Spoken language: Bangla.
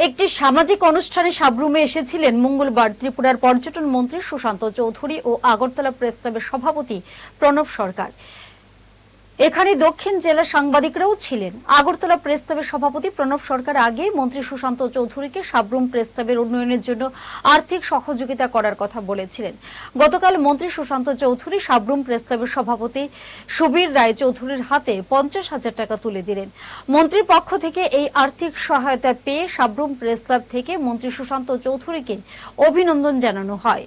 একটি সামাজিক অনুষ্ঠানে সাবরুমে এসেছিলেন মঙ্গলবার ত্রিপুরার পর্যটন মন্ত্রী সুশান্ত চৌধুরী ও আগরতলা প্রেস ক্লাবের সভাপতি প্রণব সরকার। এখানে দক্ষিণ জেলার সাংবাদিকরাও ছিলেন। আগরতলা প্রেস ক্লাবের সভাপতি প্রণব সরকার আগে মন্ত্রী সুশান্ত চৌধুরীকে সাবরুম প্রেস ক্লাবের উন্নয়নের জন্য আর্থিক সহযোগিতা করার কথা বলেছিলেন। গতকাল মন্ত্রী সুশান্ত চৌধুরী সাবরুম প্রেস ক্লাবের সভাপতি সুবীর রায় চৌধুরীর হাতে পঞ্চাশ হাজার টাকা তুলে দিলেন। মন্ত্রীর পক্ষ থেকে এই আর্থিক সহায়তা পেয়ে সাবরুম প্রেস ক্লাব থেকে মন্ত্রী সুশান্ত চৌধুরীকে অভিনন্দন জানানো হয়।